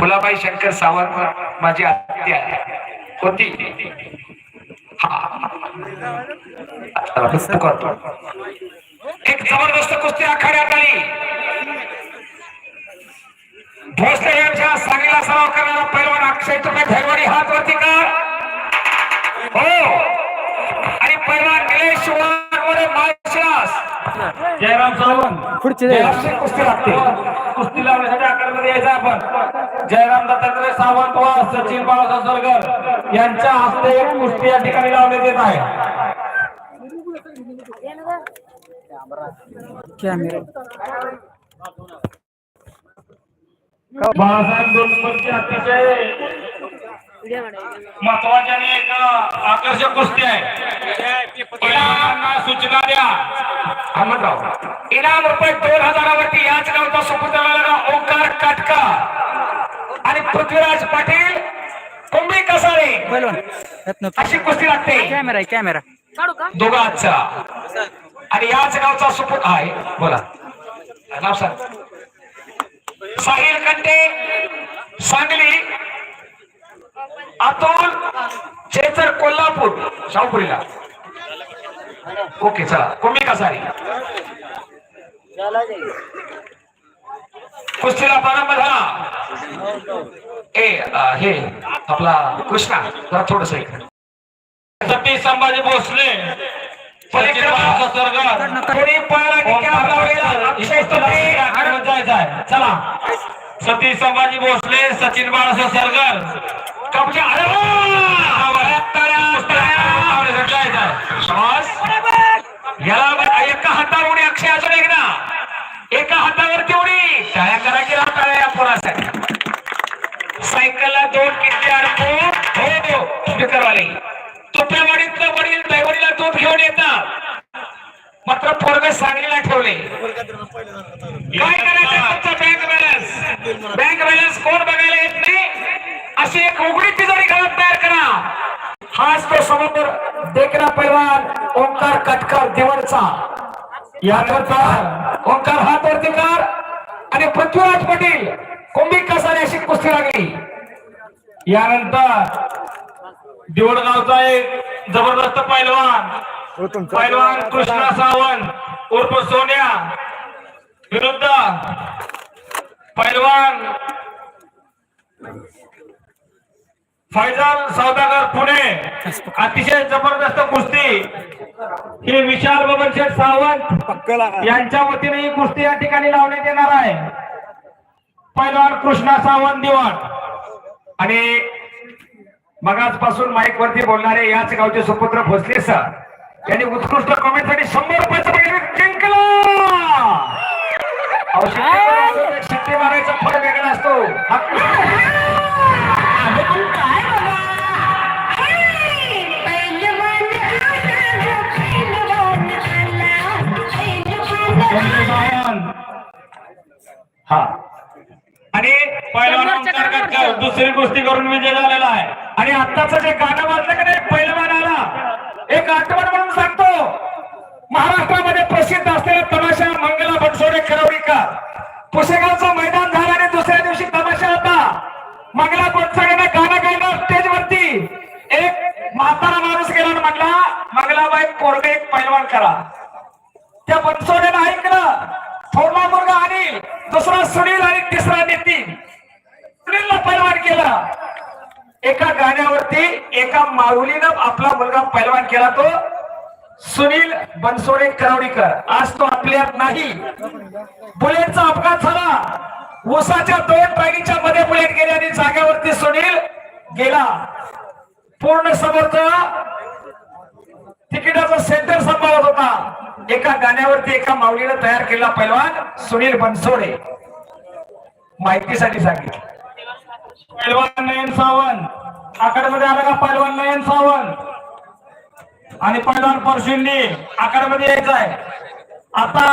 फुलाबाई शंकर सावंत माझी आत्या होती. एक जबरदस्त कुस्ती आखाड्यात आली. भोसले यांच्या सांगलीला सराव करणारा पैलवान अक्षय तुम्ही भैरवाडी हात वरती का हो. आणि पैलवान निलेश वाघमोडे माळशिरास जयराम सावंत. पुढचे अशी कुस्ती लागते. कुस्ती लावण्यासाठी आकारमध्ये यायचं आपण. जयराम दत्तात्रय सावंत व सचिन बाळासाहेब सरगर यांच्या हस्ते एक कुस्ती या ठिकाणी लावण्यात येत आहे. बाळासाहेब दोनपंची अतिशय महत्वाची आणि एक आकर्षक कुस्ती आहे. पैलवानांना सूचना द्या. अहमदराव इनाम रुपये दोन हजारावरती याच गावचा सुपुत्र लागला ओंकार काटका. आणि पृथ्वीराज पाटील कुंभी कसाळे. अशी कुस्ती लागते. Camera camera. दोघांचा आणि याच गावचा सुपुत्र आहे. बोला. नाव सांग. साहिल कंटे सांगली अतुल चेतर कोल्हापूर शाहपुरीला. ओके चला. कुंभी कसाळे कुस्तीला प्रारंभ झाला. ए हे आपला कृष्णा जरा थोडस सतीश संभाजी भोसले. की चला सतीश संभाजी भोसले सचिन बाळासाहेब सरगर कब्जा अरे याला एका हातावर अक्षय एक ना एका टाळ्या करा की राव सायकलला दोन किती अडकू हो हो स्पीकरवाले तुपल्यावाडीतलं वडील दैवडीला दूध घेऊन येतात मात्र पोरग सांगलीला ठेवले काय करायचं तुमचा बँक बॅलन्स बँक बॅलन्स कोण बघायला येत नाही अशी एक उघडी तिजोरी घरात तयार करा. हाच तो समोर देखना पैलवान ओंकार कटकर दिवडचा याकरता ओंकार हात वरती कर आणि पृथ्वीराज पाटील कुंभी कसाने अशी कुस्ती लागली यानंतर दिवडगावचा एक जबरदस्त पैलवान पैलवान कृष्णा सावंत उर्फ सोन्या विरुद्ध पैलवान फैजल सौदागर पुणे अतिशय जबरदस्त कुस्ती. हे विशाल बबन शेठ सावंत यांच्या वतीने ही कुस्ती या ठिकाणी लावण्यात येणार आहे. पैलवान कृष्णा सावंत दिवाण. आणि मगाचपासून माईक वरती बोलणारे याच गावचे सुपुत्र भोसले सर. यांनी उत्कृष्ट कॉमेंटसाठी शंभर रुपयाचं बक्षीस जिंकलं! अहो, शिट्टी मारायचं- शिट्टी मारायचा फळ वेगळा असतो. हा. आणि कटकर दुसरी कुस्ती करून विजय झालेला आहे. आणि आत्ताच जे गाणं वाजलं का नाही पहिलवान आला. एक आठवण म्हणून सांगतो. महाराष्ट्रामध्ये प्रसिद्ध असलेला तमाशा मंगला बनसोडे खरवडीकर पुसेगावचं मैदान झालं आणि दुसऱ्या दिवशी तमाशा होता. मंगला बनसोडेनं गाणं गायलं स्टेज वरती एक म्हातारा माणूस गेला आणि म्हणला मंगलाबाई कोरडे एक पैलवान करा. त्या बनसोडेनं ऐकलं. थोरला मुलगा आणि दुसरा सुनील आणि तिसरा नितीन. सुनीलला पैलवान केला. एका गाण्यावरती एका मारुलीनं आपला मुलगा पैलवान केला तो. सुनील बनसोडे करवडीकर. आज तो आपल्यात नाही. बुलेटचा अपघात झाला. उसाच्या दोन पायरीच्या मध्ये बुलेट गेले आणि जागेवरती सुनील गेला. पूर्ण समोरचा तिकिटाचा सेंटर सांभाळत होता. एका गाण्यावरती एका माऊलीनं तयार केला पैलवान सुनील बनसोडे. माहितीसाठी सांगितलं. पैलवान नयन सावंत. आखाड्यामध्ये आला का पैलवान नयन सावंत? आणि पैलवान परशुंनी आखाड्यामध्ये यायचं आहे आता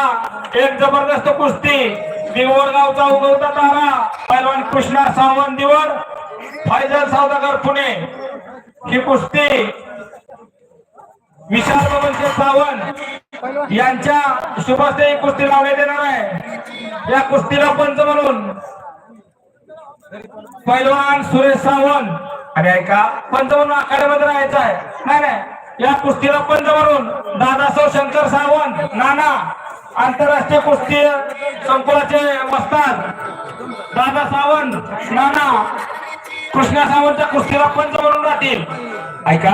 एक जबरदस्त कुस्ती. दिवड गावचा उगवता तारा. पैलवान कृष्णा सावंत दिवर फैजल सावदागर पुणे. ही कुस्ती विशाल बाबांचे सावंत यांच्या शुभस्ते कुस्ती लावण्यात येणार आहे. या कुस्तीला पंच म्हणून पैलवान सुरेश सावंत. आणि ऐका पंच म्हणून आखाड्यामध्ये राहायचं आहे. नाही नाही. या कुस्तीला पंच म्हणून दादासाहेब शंकर सावंत नाना आंतरराष्ट्रीय कुस्ती संकुलाचे वस्ताद दादा सावंत नाना कृष्णा सावंतच्या कुस्तीला पंच म्हणून राहतील. ऐका.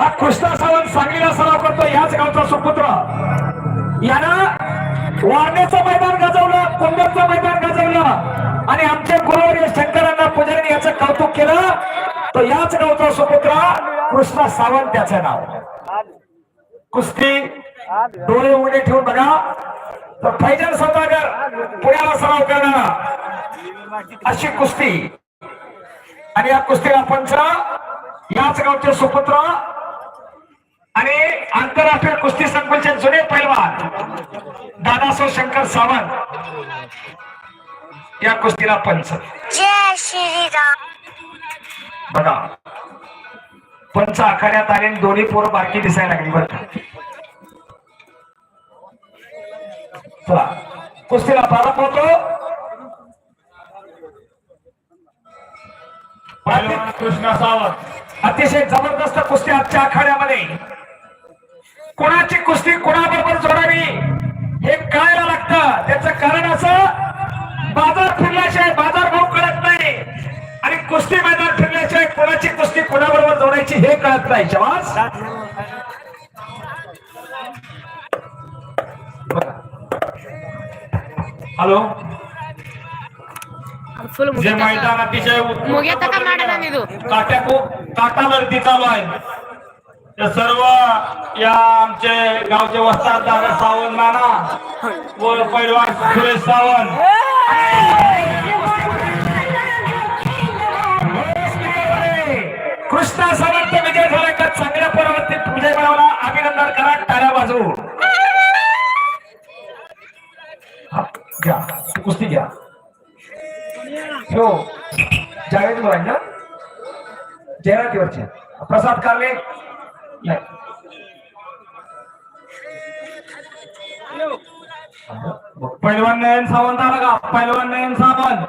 हा कृष्णा सावंत सांगलीला सराव करतो याच गावचा सुपुत्र. यानं वारण्याचं मैदान गाजवलं कुंभचं मैदान गाजवलं. आणि आमचे गुरुवर्य शंकरांना पुजारी याचं कौतुक केलं. तर याच गावचा सुपुत्र कृष्णा सावंत त्याचं नाव. कुस्ती डोळे उघडे ठेवून बघा. तर फैजल सौदागर पुण्याला सराव करणारा. अशी कुस्ती. आणि या कुस्तीला पंच याच गावचे सुपुत्र आणि आंतरराष्ट्रीय कुस्ती संकुलचे जुने पैलवान दादासाहेब शंकर सावंत. या कुस्तीला पंच. बघा पंच आखाड्यात आले आणि दोन्ही पोरं बारकी दिसायला लागली बरं. चला कुस्तीला प्रारंभ होतो. कृष्णा सावंत. अतिशय जबरदस्त कुस्ती आजच्या आखाड्यामध्ये. कोणाची कुस्ती कोणाबरोबर जोडावी हे कळायला लागतं. त्याचं कारण असं बाजार फिरल्याशिवाय बाजार भाव कळत नाही. आणि कुस्ती मैदान फिरल्याशिवाय कोणाची कुस्ती कोणाबरोबर जोडायची हे कळत नाही. शवास हॅलो? सर्व या आमचे गावचे वस्ताद सावंत नाना व पैलवान सुरेश सावंत. कृष्णा समर्थ विजय झाला का? चांगल्या पर्वतीत विजय मिळवला. अभिनंदन करा टाळ्या बाजू हो. जावेद बोलाय ना? जाहिरातीवरचे प्रसाद कारले. नाही. पैलवान नयन सावंत आला का? पैलवान नयन सावंत.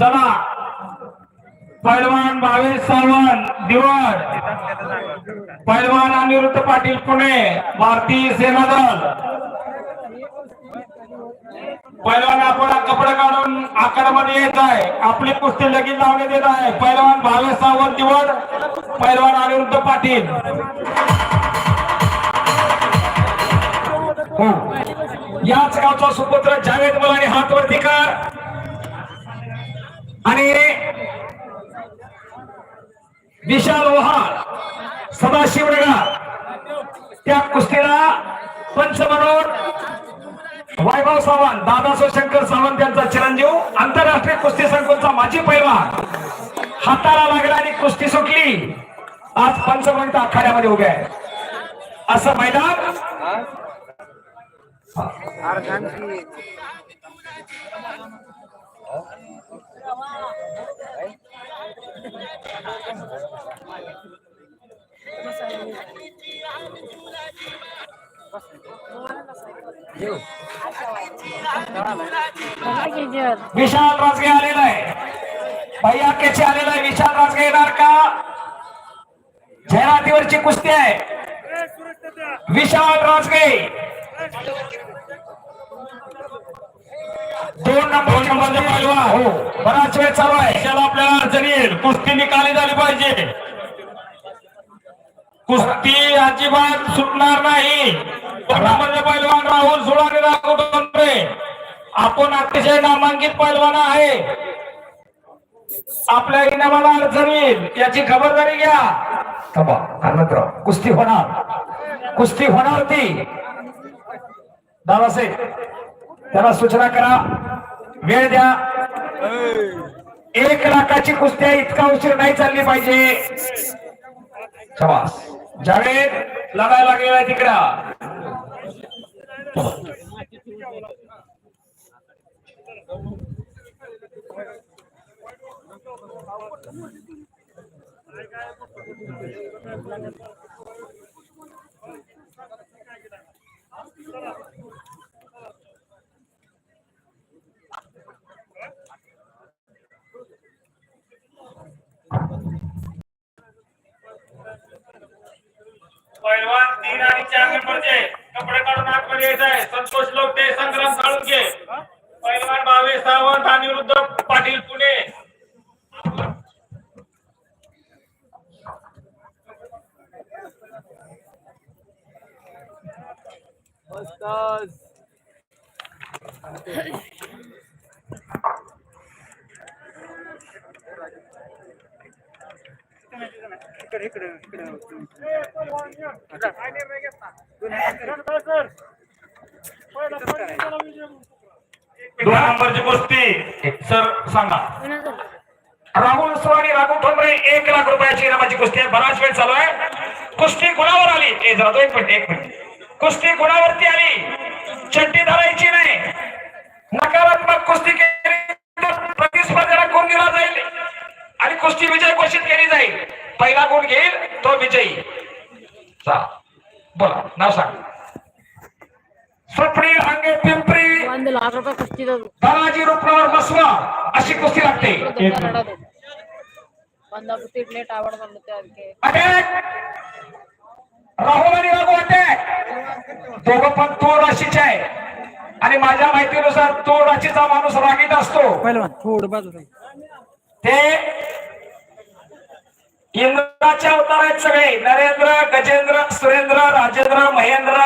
चला. पैलवान भावेश सावंत दिवड. पैलवान अनिरुद्ध पाटील पुणे भारतीय सेना दल पैलवान काढून येत आहे. आपली कुस्ती लगेच लावण्यात येत आहे. पैलवान भावे सावंत निवड. पैलवान अनिरुद्ध पाटील. हो. याच गावचा सुपुत्र जावेद मुलाने हात वरती कर. आणि विशाल ओहाळ सदाशिव त्या कुस्तीला पंच म्हणून वैभव सावंत दादासो शंकर सावंत यांचा चिरंजीव आंतरराष्ट्रीय कुस्ती संकुलचा माजी पैलवान. हाताला लागला आणि कुस्ती सुटली. आज पंच आखाड्यामध्ये उभे आहे. असं मैदान. विशाल राजगे आलेला आहे. भैया केचे आलेला आहे. विशाल राजगे येणार का? जयरातीवरची कुस्ती आहे. विशाल राजगे. दोन नंबर नंबरचा हो बराच वेळ चालू आहे. त्याला आपल्याला अडचण येईल. कुस्ती निकाली झाली पाहिजे. कुस्ती अजिबात सुटणार नाही. म्हणजे पैलवान राहुल सुळाने राघव आपण अतिशय नामांकित पैलवान आहे. आपल्या इनामाला अडचण येईल याची खबरदारी घ्या. थांबा कुस्ती होणार. कुस्ती होणार ती. दादासाहेब त्याला सूचना करा. वेळ द्या. एक लाखाची कुस्ती आहे इतका उशीर नाही चालली पाहिजे. ठेवा जावेद लढायला गेलाय तिकडा. पैलवान तीन आणि चार नंबरचे कपडे काढून आतमध्ये यायचं आहे. संतोष लोक ते संग्राम काढून घे पैलवान भावे सावंत अनिरुद्ध पाटील पुणे. दोन नंबरची कुस्ती सर सांगा. राहुल सुवाणी राघू ठोंबरे एक लाख रुपयाची इनामाची कुस्ती आहे. बराच वेळ चालू आहे. कुस्ती कुणावर आली? ए जरा एक मिनिट एक मिनिट. कुस्ती कुणावरती आली? चट्टी धरायची नाही. नकारात्मक कुस्ती केली तर कोण दिला जाईल. आणि कुस्ती विजय घोषित केली जाईल. पहिला गुण घेईल तो विजयी. चा बोला नाव सांग. सुप्रिय अंगे पिंपरी. बालाजी रुपणावर बसवा अशी कुस्ती लागते. राहुल आणि राघू अटॅक. दोघं पण तोड राशीचे आहे. आणि माझ्या माहितीनुसार तो राशीचा माणूस रागीत असतो. ते इंद्राचे अवतार आहेत सगळे नरेंद्र गजेंद्र सुरेंद्र राजेंद्र महेंद्र.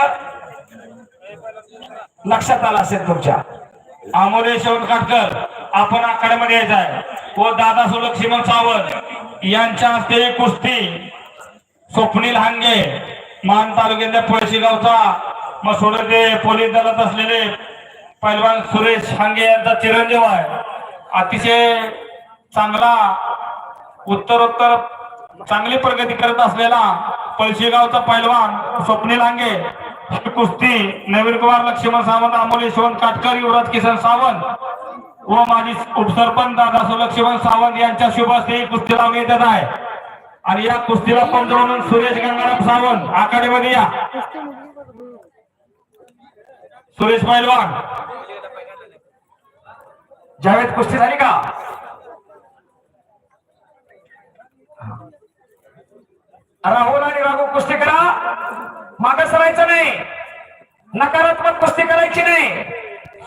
लक्षात आला असेल तुमच्या? अमोले शेवटकाटकर आपण आखाड्यामध्ये यायचं आहे. व दादा सोलक श्रीमंत सावंत यांच्या हस्ते कुस्ती. स्वप्नील हांगे मान तालुक्यातल्या पळशी गावचा मग ते पोलीस दलात असलेले पैलवान सुरेश हांगे यांचा चिरंजीव आहे. अतिशय चांगला उत्तरोत्तर चांगली प्रगती करत असलेला पळशीगावचा पैलवान स्वप्नील लांगे कुस्ती नवीन कुमार लक्ष्मण सावंत अमोल यशवंत काटकर युवराज किसन सावंत व माजी उपसरपंच दादा लक्ष्मण सावंत यांच्या शुभ हस्ते ही कुस्ती लावण्यात येत आहे. आणि या कुस्तीला पंच म्हणून सुरेश गंगाराम सावंत आखाडीमध्ये या. सुरेश पैलवान. जावेद कुस्ती झाली का? राहुल आणि राघू कुस्ती करा. मागे सरायचं नाही. नकारात्मक कुस्ती करायची नाही.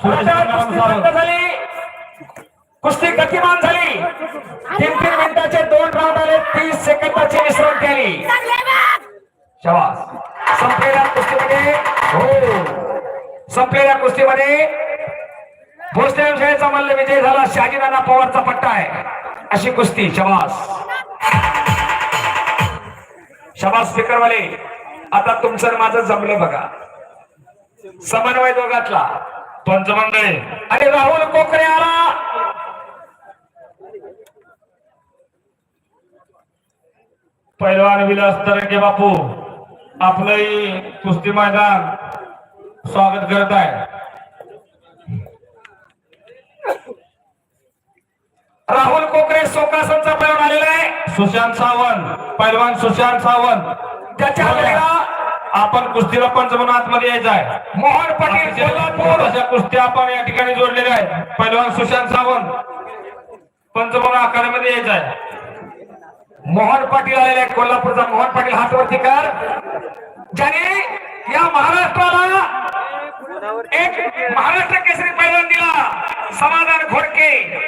कुस्ती बंद झाली. कुस्ती गतिमान झाली. तीन तीन मिनिटाचे दोन राऊंड आले. तीस सेकंदाची विश्रांती आली. शबास. संपलेल्या कुस्तीमध्ये हो. संपलेल्या कुस्तीमध्ये भोसले शाळेचा मल्ल विजय झाला. शहाजीनाना पवारचा पट्टा आहे. अशी कुस्ती. शबास. शबास स्पीकरवाले. आता तुमचं माझं जमलं बघा. समन्वय दोघातला. पंचमंडळी अरे राहुल कोकरे आला पैलवान विलास तरंगे बापू आपलंही कुस्ती मैदान स्वागत करत आहे. राहुल कोकरे सोकासनचा पैलवान आलेला आहे. सुशांत सावंत पैलवान सुशांत सावंत. त्याच्या आपण कुस्तीला पंच म्हणून आतमध्ये यायचं आहे. मोहन पाटील कोल्हापूर. अशा कुस्त्या आपण या ठिकाणी जोडलेल्या आहेत. पैलवान सुशांत सावंत. पंच म्हणून आखाड्यामध्ये यायचं आहे. मोहन पाटील आलेले आहेत कोल्हापूरचा मोहन पाटील हात वरती कर. ज्याने या महाराष्ट्राला एक महाराष्ट्र केसरी पैलवान दिला. समाधान घोडके.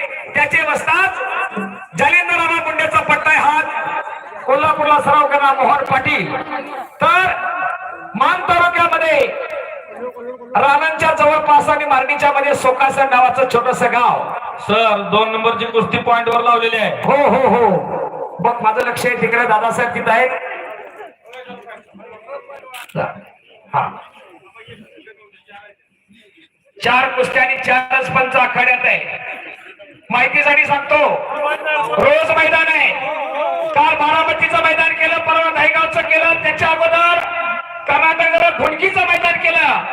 वस्ताद जालिंदर मुंडेचा पट्टा आहे हात. कोल्हापूरला सराव करणार मोहन पाटील. तर मान तालुक्यामध्ये रानांच्या जवळपास आणि मारणीच्या मध्ये सोकासन नावाचं छोटस गाव. सर दोन नंबरची कुस्ती पॉइंट वर लावलेली आहे. हो हो हो. बघ माझं लक्ष आहे तिकडे. दादासाहेब तिथं आहेत. चार कुस्त्या आणि चारच पंच आखाड्यात आहे माहितीसाठी सांगतो. रोज मैदान आहे. काल बारामतीचं मैदान केलं परवा नायगावचं केलं त्याच्या अगोदर कर्नाटकला घुणकीचं मैदान केलं.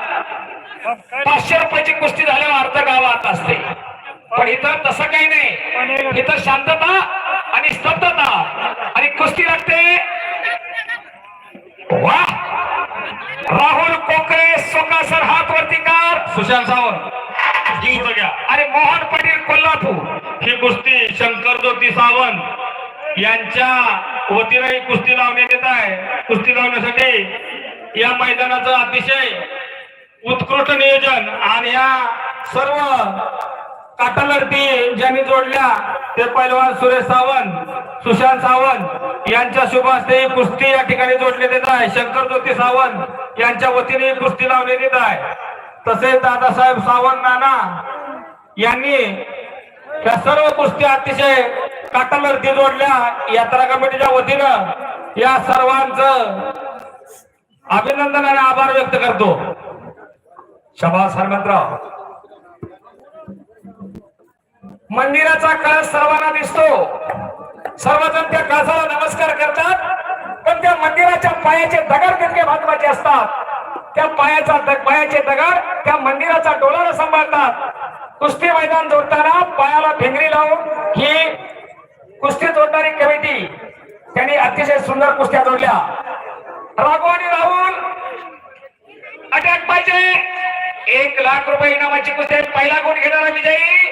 पाचशे रुपयाची कुस्ती झाल्यावर अर्ध गावात असते. पण इथं तसं काही नाही. इथं शांतता आणि स्तब्धता. आणि कुस्ती लागते. वा राहुल कोकरे सोकासर हात वरती कार. सुशांत सावंत. जिंकून घ्या. अरे मोहन पाटील कोल्हापूर. ही कुस्ती शंकर ज्योती सावंत यांच्या वतीनं ही कुस्ती लावण्यात येत आहे. कुस्ती लावण्यासाठी या मैदानाचं अतिशय उत्कृष्ट नियोजन आणि या सर्व काटालरती ज्यांनी जोडल्या ते पैलवान सुरेश सावंत सुशांत सावंत यांच्या शुभ हस्ते ही कुस्ती या ठिकाणी जोडण्यात येत आहे. शंकर ज्योती सावंत यांच्या वतीने ही कुस्ती लावण्यात येत आहे. तसेच दादासाहेब सावंत नाना यांनी या सर्व गोष्टी अतिशय काटालरती जोडल्या यात्रा कमिटीच्या वतीनं या सर्वांचं अभिनंदन आणि आभार व्यक्त करतो. शबास हनुमंतराव मंदिराचा कळस सर्वांना दिसतो. सर्वजण त्या कळसाला नमस्कार करतात पण त्या मंदिराच्या पायाचे दगड तितके महत्त्वाचे असतात. त्या पायाचा पायाचे दगड त्या मंदिराचा डोलारा सांभाळतात. कुस्ती मैदान जोडताना पायाला भेंगरी लावून ही कुस्ती जोडणारी कमिटी त्यांनी अतिशय सुंदर कुस्त्या जोडल्या. राघव आणि राहुल अटॅक पाहिजे. एक लाख रुपये इनामाची कुस्ती पहिला गुण घेणारा विजयी.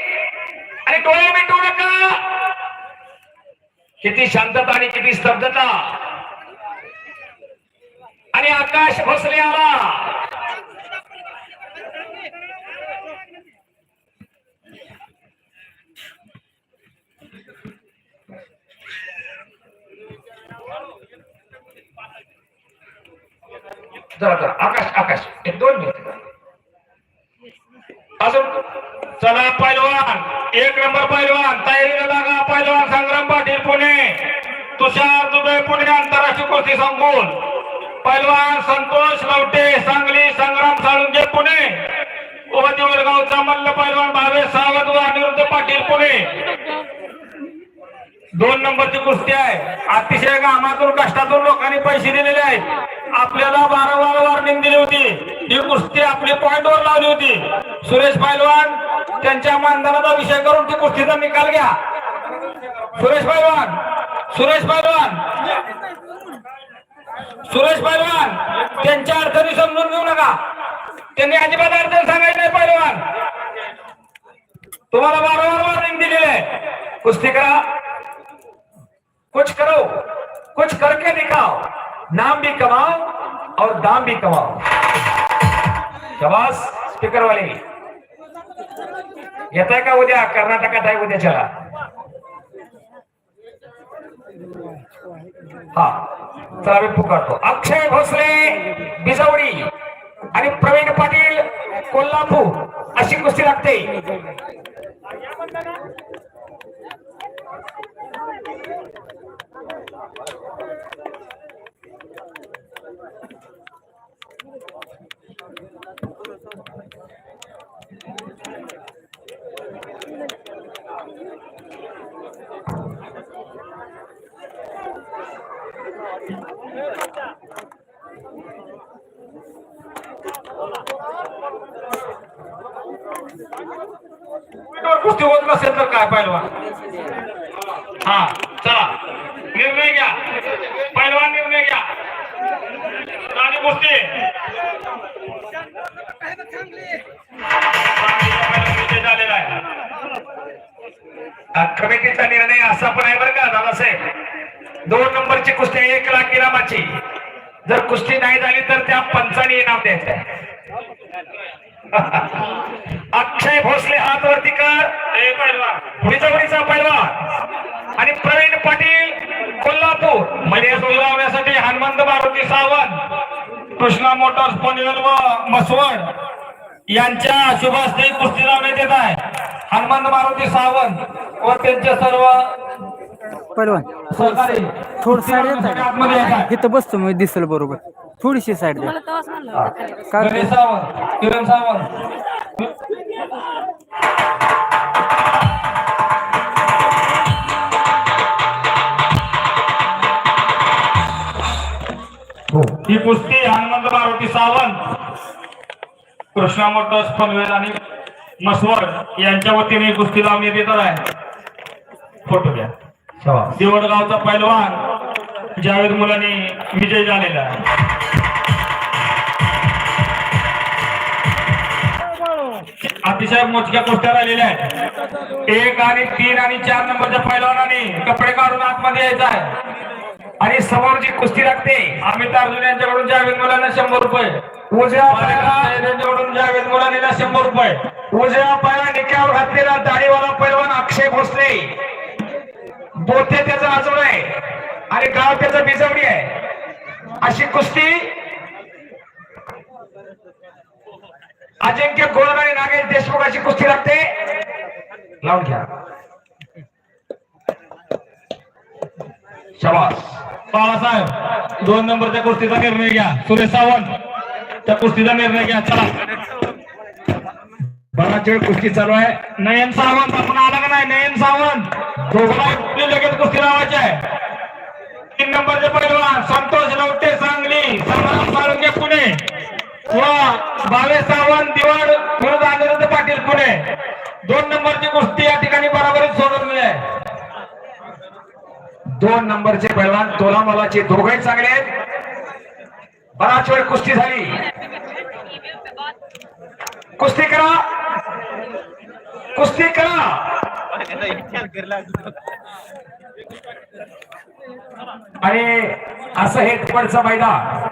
आणि डोळे मिटवू नका. किती शांतता आणि किती स्तब्धता. आणि आकाश भोसले आला जरा जरा आकाश आकाश एक दोन मिनिट अजून चला पैलवान एक नंबर पैलवान तयारीला लागा पैलवान संग्राम पाटील पुणे तुषार दुबे पुणे आंतरराष्ट्रीय कुस्ती संकुल. पैलवान संतोष लवटे सांगली संग्राम साळुंगे पुणे. उभती मल्ल पैलवान भावे सावंत अनिरुद्ध पाटील पुणे. दोन नंबरची कुस्ती आहे. अतिशय कामातून कष्टातून लोकांनी पैसे दिलेले आहेत. आपल्याला वारंवार वॉर्निंग दिली होती. ही कुस्ती आपली पॉइंटवर लावली होती. सुरेश पैलवान त्यांच्या मानधनाचा विषय करून ती कुस्तीचा निकाल घ्या. सुरेश पैलवान सुरेश पैलवान सुरेश पैलवान त्यांच्या अडचणी समजून घेऊ नका. त्यांनी अजिबात अडचण सांगायची नाही पैलवान. तुम्हाला वारंवार वॉर्निंग दिलेली आहे. कुस्ती करा. कुछ करो. कुछ करके दिखाओ. नाम भी कमाओ और दाम भी कमाओ. शबास स्पीकर वाले येत आहे का उद्या? कर्नाटकात आहे उद्याच्याला. हा चला पुकारतो. अक्षय भोसले बिजवडी आणि प्रवीण पाटील कोल्हापूर अशी कुस्ती लागते कुस्ती होत नसेल तर काय पैलवान? हा चला. निर्णय घ्या. पैलवान निर्णय घ्या. राणी कुस्ती. झालेला आहे कमिटीचा निर्णय असा पण आहे बरं का दादासाहेब. दोन नंबरची कुस्ती आहे एक लाख इनामाची जर कुस्ती नाही झाली तर त्या पंचाने इनाम द्यायचं पैलवान बिजवडीचा पैलवान आणि प्रवीण पाटील कोल्हापूर. मध्ये सुधारण्यासाठी हनुमंत मारुती सावंत कृष्णा मोटर्स पनवेल व मसवड यांच्या शुभ हस्ते कुस्ती लावण्यात येत आहे हनुमंत मारुती सावंत व त्यांचे सर्व सहकारी थोडं साईड आतमध्ये. इथं बसतो मी दिसेल बरोबर. थोडीशी साईड द्या. गणेश सावंत किरण सावंत. ही. कुस्ती हनुमंत मारुती सावंत कृष्णा मोटर्स पनवेल आणि मसवड यांच्या वतीने ही कुस्ती लावण्यात येत आहे. फोटो घ्या. दिवडगावचा पैलवान जावेद मुलांनी विजय झालेला आहे. अतिशय मोजक्या कुस्त्या राहिलेल्या आहेत. एक आणि तीन आणि चार नंबरच्या पैलवानाने कपडे काढून आतमध्ये यायचं आहे. आणि समोर जी कुस्ती लागते. अमित अर्जुन यांच्याकडून जावेद मुलांना शंभर रुपये. उजव्या यांच्याकडून जावेद मुलांना शंभर रुपये. उजव्या पायाला निक्यावर घातलेला दाढीवाला पैलवान अक्षय भोसले. बोथे त्याचा आजोळ आहे. आणि गाव त्याचा बिजवडी आहे. अशी कुस्ती. अजिंक्य गोळन आणि नागेश देशमुख अशी कुस्ती लागते. लावून घ्या. शबास. बाळासाहेब दोन नंबरच्या कुस्तीचा निर्णय घ्या. सुरेश सावंत त्या कुस्तीचा निर्णय घ्या. चला. बराच वेळ कुस्ती चालू आहे. नयन सावंत आपण आला का नाही? नयन सावंत. दोघांना लगेच कुस्ती लावायची आहे? तीन नंबरचे पैलवान संतोष लवटे सांगली संग्राम साळुंके पुणे. व भावे सावंत दिवाड विरुद्ध अनिरुद्ध पाटील पुणे. दोन नंबरची कुस्ती या ठिकाणी बरोबरीत दोन नंबरचे पैलवान तोला मोलाचे दोघे चांगले आहेत. बराच वेळ कुस्ती झाली. कुस्ती करा. कुस्ती करा. आणि असं हे तिकडचं मैदान.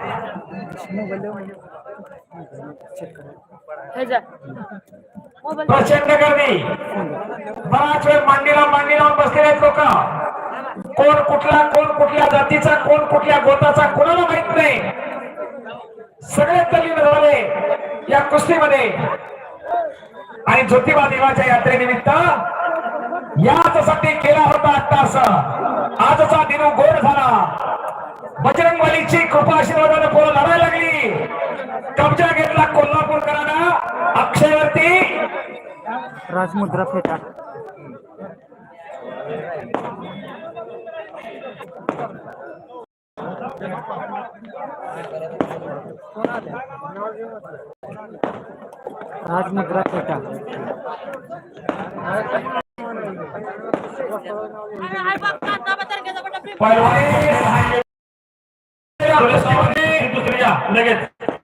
प्रचंड गर्दी बराच वेळ मांडीला मांडी लावून बसलेले आहेत लोक. कोण कुठला कोण कुठल्या जातीचा कोण कुठल्या गोताचा कोणाला माहीत नाही. सगळे तल्लीन झाले या कुस्तीमध्ये. आणि ज्योतिबा देवाच्या यात्रेनिमित्त याचसाठी केला होता तास आजचा दिनू गोड झाला. बजरंगबलीची कृपा आशीर्वादाने पोरं लढायला लागली. कब्जा घेतला कोल्हापूरकरांना अक्षयवरती राजमुद्रा फेटा. राजमुद्रा फेटा. लगेच.